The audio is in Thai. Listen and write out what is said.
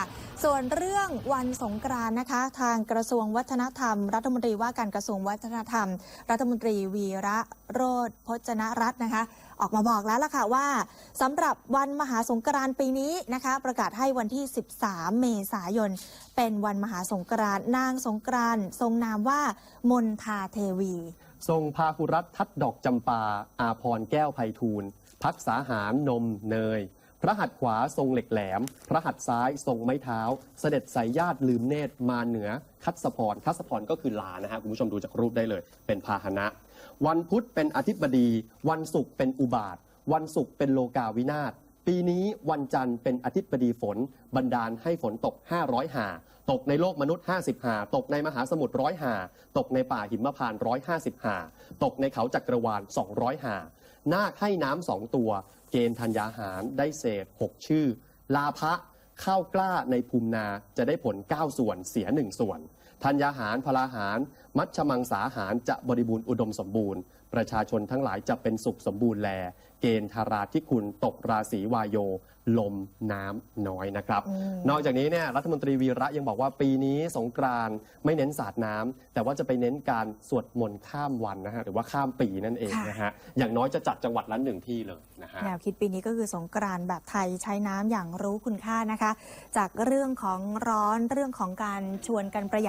ค่ะ ส่วนเรื่องวันสงกรานนะคะ ทางกระทรวงวัฒนธรรม รัฐมนตรีว่าการกระทรวงวัฒนธรรม รัฐมนตรีวีระโรธพจนรัตน์นะคะ ออกมาบอกแล้วล่ะค่ะว่าสำหรับวันมหาสงกรานต์ปีนี้นะคะ ประกาศให้วันที่ 13 เมษายน เป็นวันมหาสงกรานต์นางสงกรานต์ทรงนามว่ามนทาเทวี ทรงพาหุรัตทัดดอกจำปา อาพรแก้วไพฑูรย์พักษาหารนมเนย พระหัตถ์ขวาทรงเหล็กแหลม พระหัตถ์ซ้ายทรงไม้เท้า เสด็จสายญาติลืมเนตรมาเหนือคัสพรคัสพรก็คือลานะฮะคุณผู้ชมดูจากรูปได้เลย เป็นพาหนะ วันพุธเป็นอธิบดี วันศุกร์เป็นอุบาท วันศุกร์เป็นโลกาวินาศปีนี้วันจันทร์เป็นอธิบดีฝน บันดาลให้ฝนตก 500 หา ตกในโลกมนุษย์ 50 หา ตกในมหาสมุทรร้อยหา ตกในป่าหิมพานต์150 หา ตกในเขาจักรวาล 200 หา นาคให้น้ำสองตัว เกณฑ์ธัญญาหารได้เศษ 6 ชื่อ ลาภะข้าวกล้าในภูมินาจะได้ผล 9 ส่วนเสีย 1 ส่วน ธัญญาหารพลาหาร มัชมังสาหารจะบริบูรณ์อุดมสมบูรณ์ ประชาชนทั้งหลายจะเป็นสุขสมบูรณ์แลเกณฑ์ธาราที่คุณตกราศีวายโย ลมน้ำน้อยนะครับอืมนอกจากนี้เนี่ยรัฐมนตรีวีระยังบอกว่าปีนี้สงกรานต์ไม่เน้นสาดน้ำแต่ว่าจะไปเน้นการสวดมนต์ข้ามวันนะฮะหรือว่าข้ามปีนั่นเองค่ะนะฮะอย่างน้อยจะจัดจังหวัดละหนึ่งที่เลยนะฮะ แนวคิดปีนี้ก็คือสงกรานต์แบบไทยใช้น้ำอย่างรู้คุณค่านะคะ จากเรื่องของร้อนเรื่องของการชวนกันประหยัด